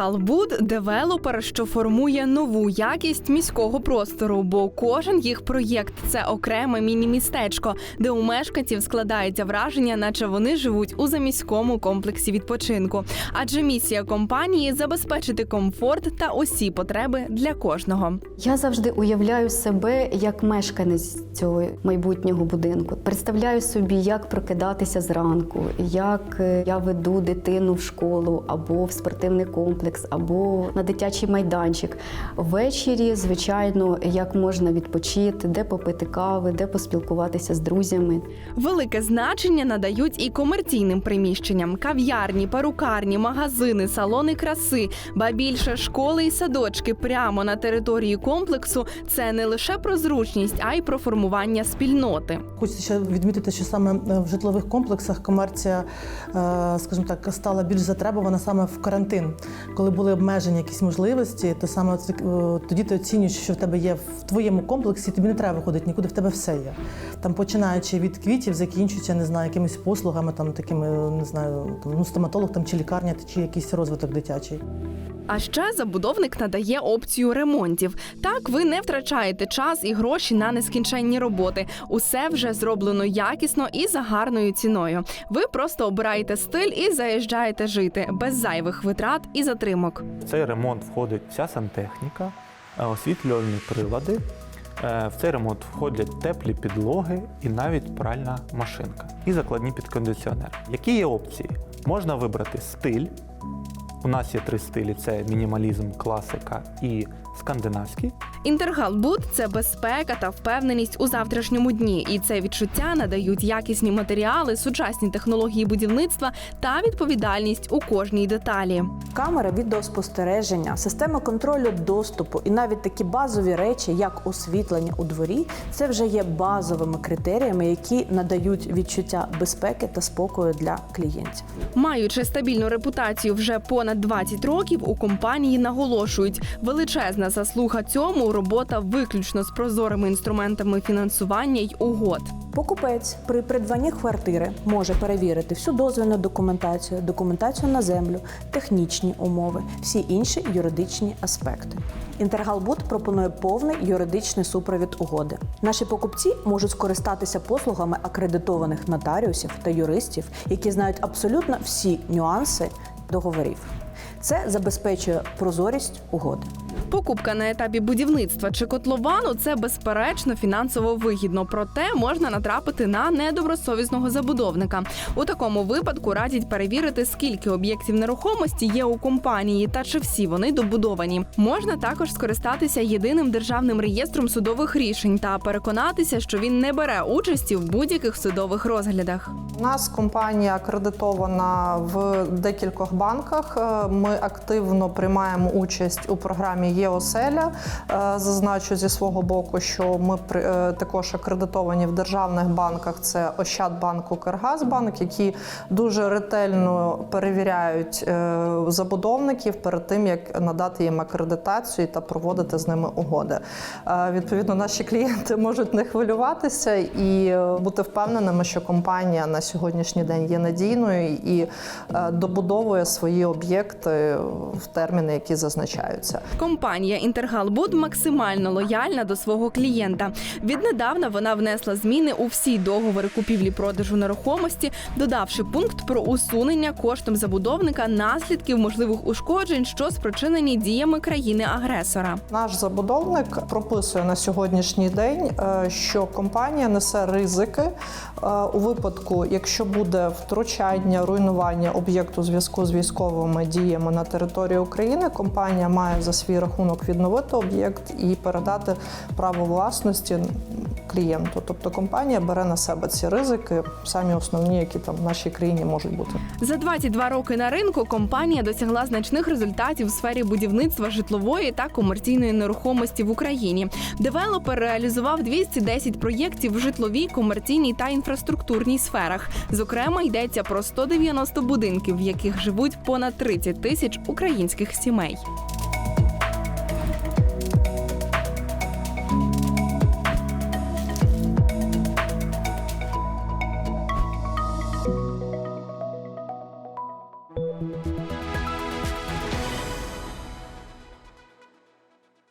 Інтергалбуд девелопер, що формує нову якість міського простору, бо кожен їх проєкт це окреме міні-містечко, де у мешканців складається враження, наче вони живуть у заміському комплексі відпочинку. Адже місія компанії забезпечити комфорт та усі потреби для кожного. Я завжди уявляю себе як мешканець цього майбутнього будинку. Представляю собі, як прокидатися зранку, як е, я веду дитину в школу або в спортивний комплекс, або на дитячий майданчик. Ввечері, звичайно, як можна відпочити, де попити кави, де поспілкуватися з друзями. Велике значення надають і комерційним приміщенням: кав'ярні, перукарні, магазини, салони краси, ба більше школи і садочки прямо на території комплексу. Це не лише про зручність, а й про формування спільноти. Хочеться ще відмітити, що саме е, в житлових комплексах комерція, е, скажімо так, стала більш затребувана саме в карантин. Коли були обмежені якісь можливості, то саме це, тоді ти оцінюєш, що в тебе є в твоєму комплексі, тобі не треба виходити нікуди, в тебе все є. Там починаючи від квітів, закінчуючи, не знаю, якимись послугами, там такими, не знаю, там, ну, стоматолог там, чи лікарня, чи якийсь розвиток дитячий. А ще забудовник надає опцію ремонтів. Так ви не втрачаєте час і гроші на нескінченні роботи. Усе вже зроблено якісно і за гарною ціною. Ви просто обираєте стиль і заїжджаєте жити без зайвих витрат і затримок. В цей ремонт входить вся сантехніка, е, освітлювальні прилади. Е, В цей ремонт входять теплі підлоги і навіть пральна машинка і закладні підкондиціонери. Які є опції? Можна вибрати стиль. У нас є три стилі: це мінімалізм, класика і скандинавський. Інтергалбуд це безпека та впевненість у завтрашньому дні, і це відчуття надають якісні матеріали, сучасні технології будівництва та відповідальність у кожній деталі. Камери відеоспостереження, система контролю доступу і навіть такі базові речі, як освітлення у дворі, це вже є базовими критеріями, які надають відчуття безпеки та спокою для клієнтів. Маючи стабільну репутацію вже понад 20 років, у компанії наголошують, величезна заслуга цьому робота виключно з прозорими інструментами фінансування й угод. Покупець при придбанні квартири може перевірити всю дозвільну документацію, документацію на землю, технічні умови, всі інші юридичні аспекти. Інтергалбуд пропонує повний юридичний супровід угоди. Наші покупці можуть скористатися послугами акредитованих нотаріусів та юристів, які знають абсолютно всі нюанси договорів. Це забезпечує прозорість угоди. Покупка на етапі будівництва чи котловану це безперечно фінансово вигідно, проте можна натрапити на недобросовісного забудовника. У такому випадку радять перевірити, скільки об'єктів нерухомості є у компанії та чи всі вони добудовані. Можна також скористатися єдиним державним реєстром судових рішень та переконатися, що він не бере участі в будь-яких судових розглядах. У нас компанія акредитована в декількох банках. Ми активно приймаємо участь у програмі ЄОСЕЛЯ. Е, Зазначу зі свого боку, що ми е, також акредитовані в державних банках. Це Ощадбанк, Укргазбанк, які дуже ретельно перевіряють е, забудовників перед тим, як надати їм акредитацію та проводити з ними угоди. Відповідно, наші клієнти можуть не хвилюватися і бути впевненими, що компанія на сьогоднішній день є надійною і добудовує свої об'єкти в терміни, які зазначаються. Компанія Інтергалбуд максимально лояльна до свого клієнта. Віднедавна вона внесла зміни у всі договори купівлі-продажу нерухомості, додавши пункт про усунення коштом забудовника наслідків можливих ушкоджень, що спричинені діями країни-агресора. Наш забудовник прописує на сьогоднішній день, е, що компанія несе ризики е, у випадку, якщо буде втручання, руйнування об'єкту зв'язку з військовими діями на території України. Компанія має за свій рахунок відновити об'єкт і передати право власності клієнту. Тобто компанія бере на себе ці ризики, самі основні, які там в нашій країні можуть бути. За 22 роки на ринку компанія досягла значних результатів в сфері будівництва житлової та комерційної нерухомості в Україні. Девелопер реалізував 210 проєктів в житловій, комерційній та інфраструктурній сферах. Зокрема, йдеться про 190 будинків, в яких живуть понад 30 тисяч українських сімей.